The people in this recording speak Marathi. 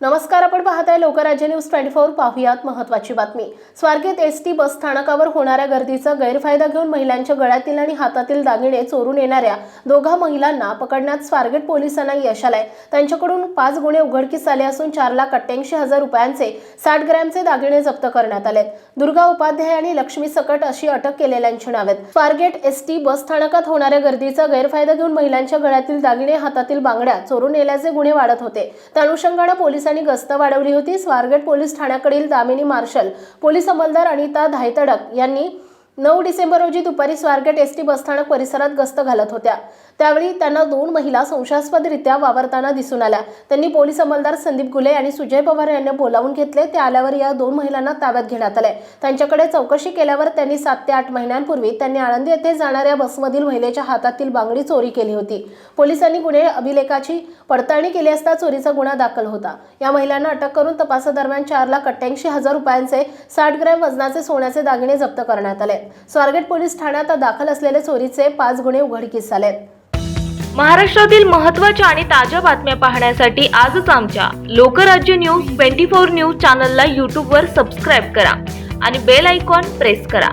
नमस्कार आपण पाहताय लोकराज्य न्यूज ट्वेंटी फोर पाहुयात महत्वाची बातमी. स्वारगेट एस टी बस स्थानकावर होणाऱ्या गर्दीचा गैरफायदा घेऊन महिलांच्या गळ्यातील आणि हातातील दागिने चोरून येणाऱ्या दोघा महिलांना पकडण्यात स्वारगेट पोलिसांना यश आलंय. त्यांच्याकडून पाच गुन्हे उघडकीस आले असून चार लाख अठ्ठ्याऐंशी हजार रुपयांचे साठ ग्रॅमचे दागिने जप्त करण्यात आले दुर्गा उपाध्याय आणि लक्ष्मी सकट अशी अटक केलेल्यांची नावे स्वारगेट एस टी बस स्थानकात होणाऱ्या गर्दीचा गैरफायदा घेऊन महिलांच्या गळ्यातील दागिने हातातील बांगड्या चोरून नेल्याचे गुन्हे वाढत होते. त्या अनुषंगाने पोलिसांनी गस्त वाढवली होती. स्वारगेट पोलीस ठाण्याकडील दामिनी मार्शल पोलीस अंमलदार अनिता धायतडक यांनी नऊ डिसेंबर रोजी दुपारी स्वारगेट एस टी बसस्थानक परिसरात गस्त घालत होत्या. त्यावेळी त्यांना दोन महिला संशयास्पदरित्या वावरताना दिसून आल्या. त्यांनी पोलीस अंमलदार संदीप गुले आणि सुजय पवार यांना बोलावून घेतले. ते आल्यावर या दोन महिलांना ताब्यात घेण्यात आले. त्यांच्याकडे चौकशी केल्यावर त्यांनी सात ते आठ महिन्यांपूर्वी त्यांनी आळंदी येथे जाणाऱ्या बसमधील महिलेच्या हातातील बांगडी चोरी केली होती. पोलिसांनी गुन्हे अभिलेखाची पडताळणी केली असता चोरीचा गुन्हा दाखल होता. या महिलांना अटक करून तपासादरम्यान चार लाख अठ्ठ्याऐंशी हजार रुपयांचे साठ ग्रॅम वजनाचे सोन्याचे दागिने जप्त करण्यात आले. स्वारगेट पोलीस ठाण्यात दाखल असलेले चोरीचे पाच गुन्हे उघडकीस आले महाराष्ट्रातील महत्त्वाच्या आणि ताज्या बातम्या पाहण्यासाठी आजच आमच्या Lokrajya news twenty four news चॅनलला यूट्यूबवर सबस्क्राईब करा आणि बेल आयकॉन प्रेस करा.